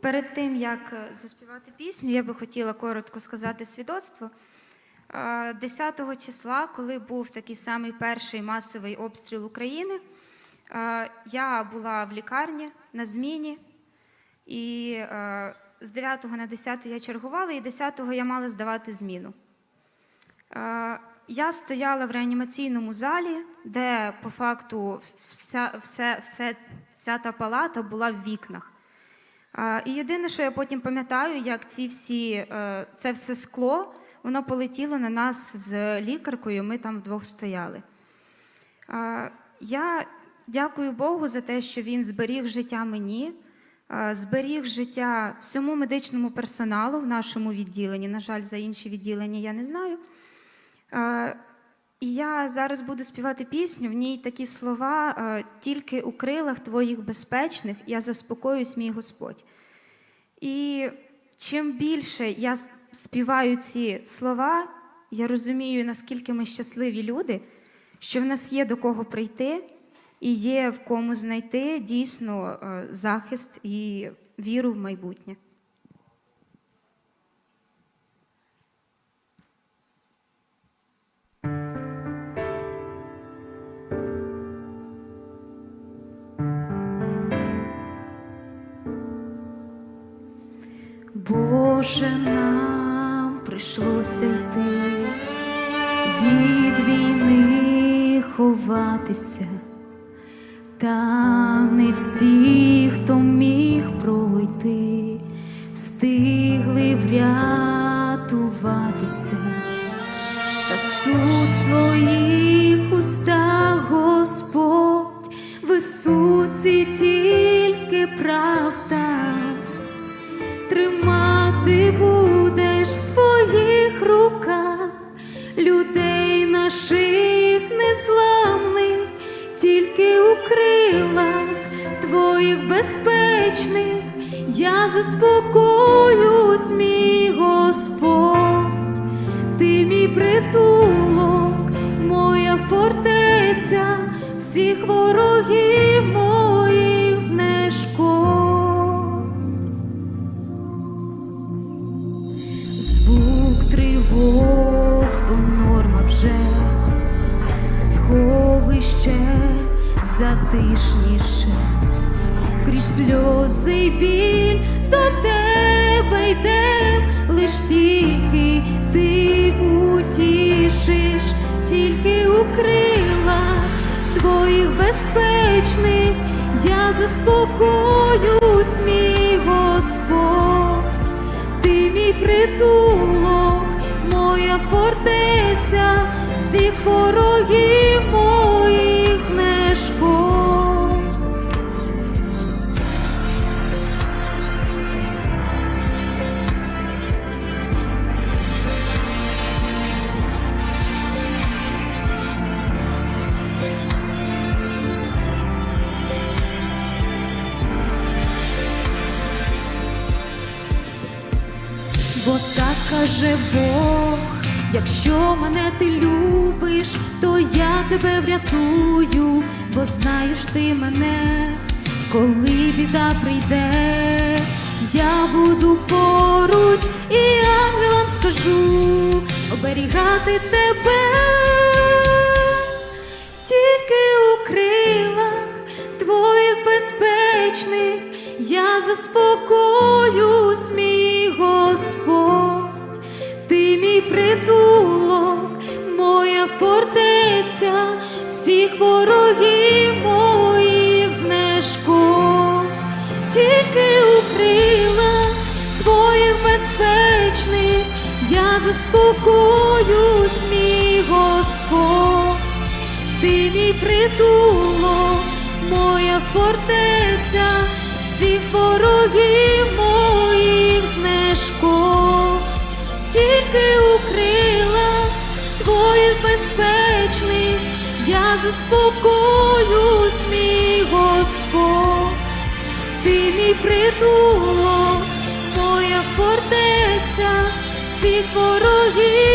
Перед тим як е, заспівати пісню, я би хотіла коротко сказати свідоцтво. Е, 10 числа, коли був такий самий перший масовий обстріл України, е, я була в лікарні на зміні, і е, з 9 на 10 я чергувала, і 10 я мала здавати зміну. Е, Я стояла в реанімаційному залі, де по факту вся, все, все, вся та палата була в вікнах. І єдине, що я потім пам'ятаю, як ці всі, е, це все скло, воно полетіло на нас з лікаркою, ми там вдвох стояли. Я дякую Богу за те, що він зберіг життя мені, зберіг життя всьому медичному персоналу в нашому відділенні. На жаль, за інші відділення я не знаю. І я зараз буду співати пісню. В ній такі слова: е, тільки у крилах твоїх безпечних я заспокоюсь, мій Господь. І чим більше я співаю ці слова, я розумію, наскільки ми щасливі люди, що в нас є до кого прийти і є в кому знайти дійсно е, захист і віру в майбутнє. Боже, нам прийшлося йти від війни ховатися, та не всі, хто міг пройти, встигли врятуватися, та суд в твоїх устах, тримати будеш в своїх руках. Людей наших незламних, тільки у крилах твоїх безпечних. Я заспокоюсь, мій Господь, ти мій притулок, моя фортеця, всіх ворогів сховище затишніше, крізь сльози й біль до тебе йдем, лиш тільки ти утішиш, тільки у крилах твоїх безпечних я заспокоюсь, мій Господь. Ти мій притулок, моя фортеця, всіх ворогів так каже Бог, якщо мене ти любиш, то я тебе врятую, бо знаєш ти мене, коли біда прийде, я буду поруч і ангелам скажу оберігати тебе, тільки у крилах твоїх безпечних я заспокоюсь, всіх ворогів моїх знешкодь, тільки у крилах твоїх безпечних я заспокоюсь, мій Господь. Ти мій притулок, моя фортеця, всіх ворогів заспокоюсь, мій Господь, ти мій притулок, моя фортеця, всіх ворогів